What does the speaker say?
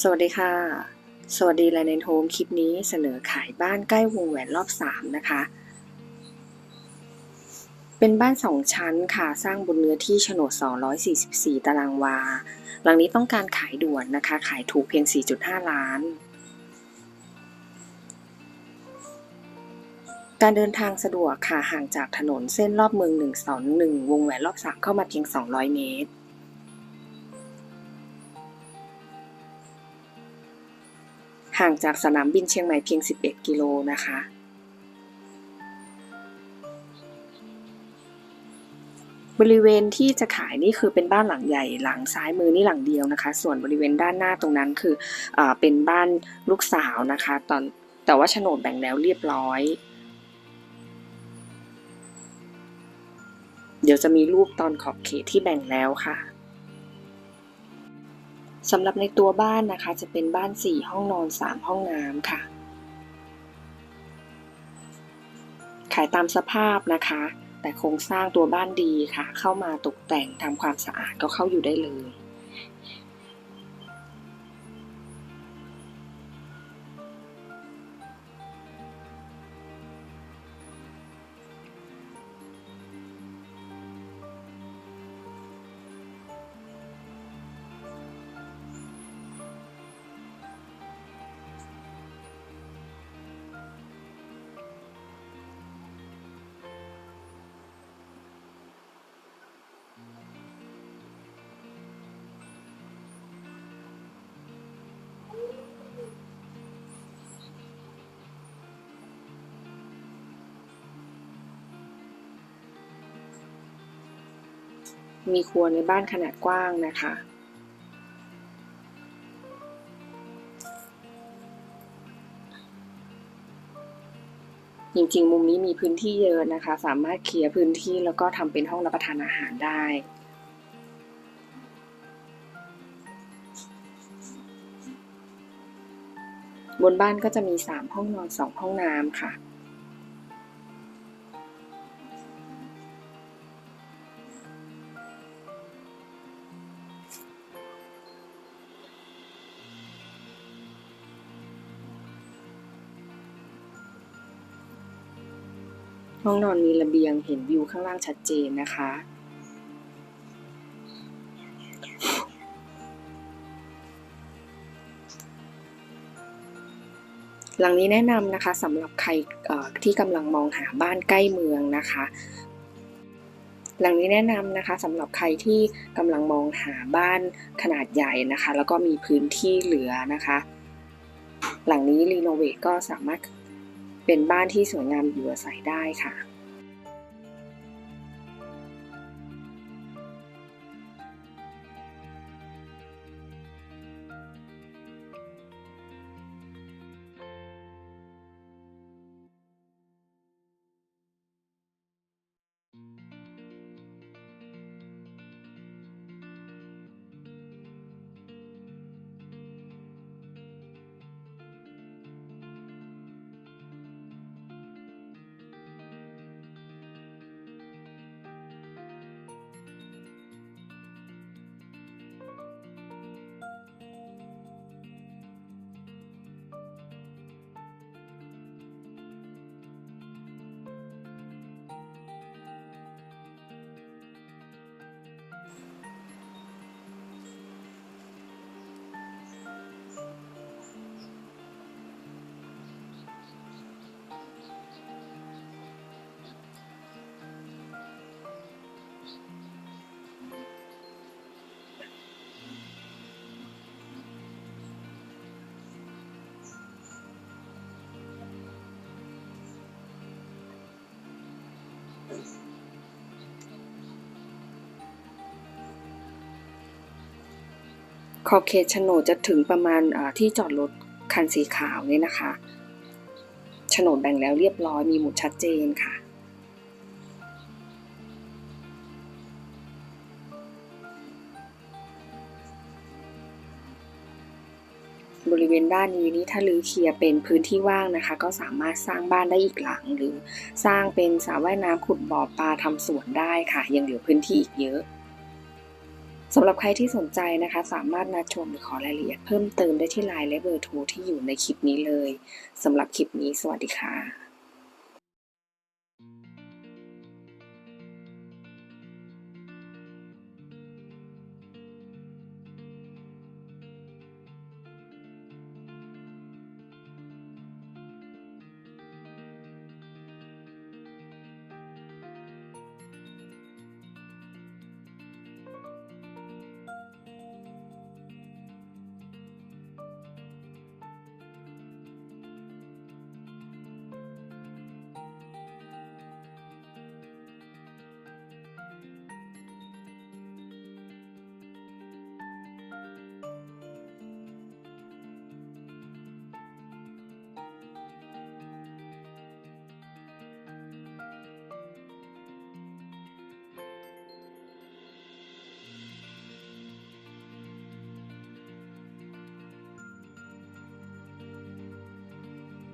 สวัสดีค่ะ สวัสดีไลน์ในโฮมคลิปนี้เสนอขายบ้านใกล้วงแหวนรอบ 3 นะคะ เป็นบ้าน 2 ชั้นค่ะ สร้างบนเนื้อที่โฉนด 244 ตารางวา หลังนี้ต้องการขายด่วนนะคะ ขายถูกเพียง 4.5 ล้าน การเดินทางสะดวกค่ะ ห่างจากถนนเส้นรอบเมือง121วงแหวนรอบ 3 เข้ามาเพียง 200 เมตร ห่างจากสนามบินเชียงใหม่เพียง 11 กิโลนะคะ บริเวณที่จะขายนี่คือเป็นบ้านหลังใหญ่หลังซ้ายมือนี่หลังเดียวนะคะ ส่วนบริเวณด้านหน้าตรงนั้นคือเออเป็นบ้านลูกสาวนะคะตอนแต่ว่าโฉนดแบ่งแล้วเรียบร้อย เดี๋ยวจะมีรูปตอนขอบเขตที่แบ่งแล้วค่ะ สำหรับในตัวบ้านนะคะจะเป็นบ้าน 4 ห้องนอน 3 ห้องน้ำค่ะ ขายตามสภาพนะคะ แต่โครงสร้างตัวบ้านดีค่ะ เข้ามาตกแต่งทำความสะอาดก็เข้าอยู่ได้เลย มีครัวในบ้านขนาดกว้างนะคะ จริงๆ มุมนี้มีพื้นที่เยอะนะคะ สามารถเคลียร์พื้นที่แล้วก็ทำเป็นห้องรับประทานอาหารได้บนบ้านก็จะมี 3 ห้องนอน 2 ห้องน้ำค่ะ ห้องนอนมีระเบียงเห็นวิวข้างล่างชัดเจนนะคะ หลังนี้แนะนำนะคะสำหรับใครที่กำลังมองหาบ้านใกล้เมืองนะคะ หลังนี้แนะนำนะคะสำหรับใครที่กำลังมองหาบ้านขนาดใหญ่นะคะ แล้วก็มีพื้นที่เหลือนะคะ หลังนี้รีโนเวทก็สามารถ เป็นบ้านที่สวยงามอยู่อาศัยได้ค่ะ ขอบเขตโฉนดจะถึงประมาณที่จอดรถคันสีขาวเนี่ยนะคะโฉนดแบ่งแล้วเรียบร้อยมีหมุดชัดเจนค่ะ บริเวณด้านนี้นี่ถ้ารื้อเคลียร์เป็นพื้นที่ว่างนะคะ ก็สามารถสร้างบ้านได้อีกหลัง หรือสร้างเป็นสระว่ายน้ำขุดบ่อปลาทำสวนได้ค่ะ ยังเหลือพื้นที่อีกเยอะสำหรับใครที่สนใจนะคะ สามารถนัดชมหรือขอรายละเอียดเพิ่มเติมได้ที่ไลน์และเบอร์โทรที่อยู่ในคลิปนี้เลยสำหรับคลิปนี้สวัสดีค่ะ